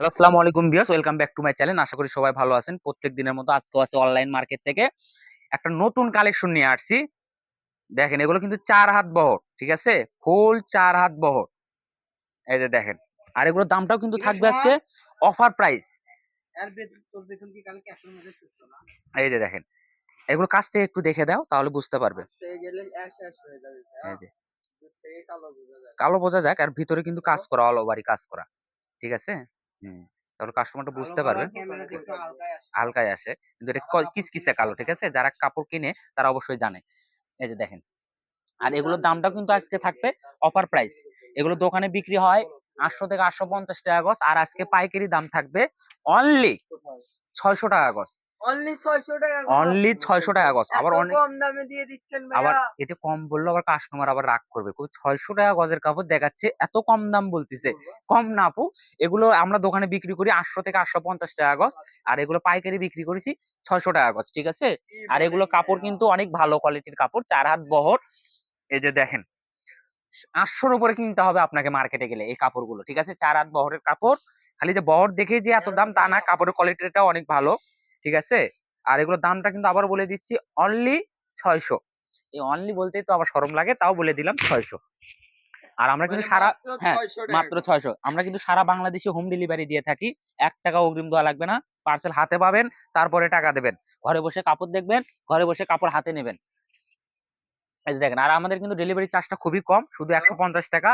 Hello আসসালামু আলাইকুম viewers welcome back to my channel আশা করি সবাই ভালো আছেন। প্রত্যেক দিনের মতো আজকেও আছে অনলাইন মার্কেট থেকে একটা নতুন কালেকশন নিয়ে আসছি। দেখেন এগুলো কিন্তু চার হাত বহর ঠিক আছে? ফুল চার হাত বহর। এই যে দেখেন আর এগুলোর দামটাও কিন্তু থাকবে আজকে অফার প্রাইস এই যে দেখেন এগুলো কাছ থেকে একটু দেখে দাও তাহলে বুঝতে পারবে। কালো বোঝা যাক আর ভিতরে কিন্তু কাজ করা অল ওভারই কাজ করা ঠিক আছে? হুম তাহলে কাস্টমারটা বুঝতে পারবে। হালকায় আসে। কিন্তু এটা কিসকিসে কালো ঠিক আছে? যারা কাপড় কিনে তারা অবশ্যই জানে। এই যে দেখেন। আর এগুলোর দামটাও কিন্তু আজকে থাকবে অফার প্রাইস এগুলো দোকানে বিক্রি হয় আটশো থেকে আটশো পঞ্চাশ টাকা গজ। আর আজকে পাইকারি দাম থাকবে অনলি ছয়শো টাকা গজ। অনলি 600 টাকা অনলি ছয়শো টাকা গজ আবার অনেক কম দামে দিয়ে দিচ্ছেন আবার এটা কম বলল আবার কাস্টমার আবার রাগ করবে। ছয়শো টাকা গজের কাপড় দেখাচ্ছে এত কম দাম বলতেছে। কম না আপু এগুলো আমরা দোকানে বিক্রি করি আটশো থেকে আটশো পঞ্চাশ টাকা গজ আর এগুলো পাইকারি বিক্রি করেছি ছয়শো টাকা গজ ঠিক আছে? আর এগুলো কাপড় কিন্তু অনেক ভালো কোয়ালিটির কাপড় চার হাত বহর। এই যে দেখেন আটশোর উপরে কিনতে হবে আপনাকে মার্কেটে গেলে এই কাপড়গুলো ঠিক আছে? চার হাত বহরের কাপড়। খালি যে বহর দেখে যে এত দাম তা না কাপড়ের কোয়ালিটিটাও অনেক ভালো। ঠিক আছে? আর এগুলোর দামটা কিন্তু আবার বলে দিচ্ছি অনলি ছয়শো। এই অনলি বলতেই তো আবার সরম লাগে তাও বলে দিলাম ছয়শো। আর আমরা কিন্তু সারা হ্যাঁ, মাত্র ছয়শো। আমরা কিন্তু সারা বাংলাদেশে হোম ডেলিভারি দিয়ে থাকি। এক টাকা অগ্রিম দেওয়া লাগবে না। পার্সেল হাতে পাবেন তারপরে টাকা দেবেন। ঘরে বসে কাপড় দেখবেন ঘরে বসে কাপড় হাতে নেবেন। এই দেখেন আর আমাদের কিন্তু ডেলিভারি চার্জটা খুবই কম শুধু একশো পঞ্চাশ টাকা।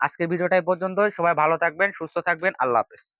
আজকের ভিডিওটা এই পর্যন্ত সবাই ভালো থাকবেন সুস্থ থাকবেন। আল্লাহ হাফেজ।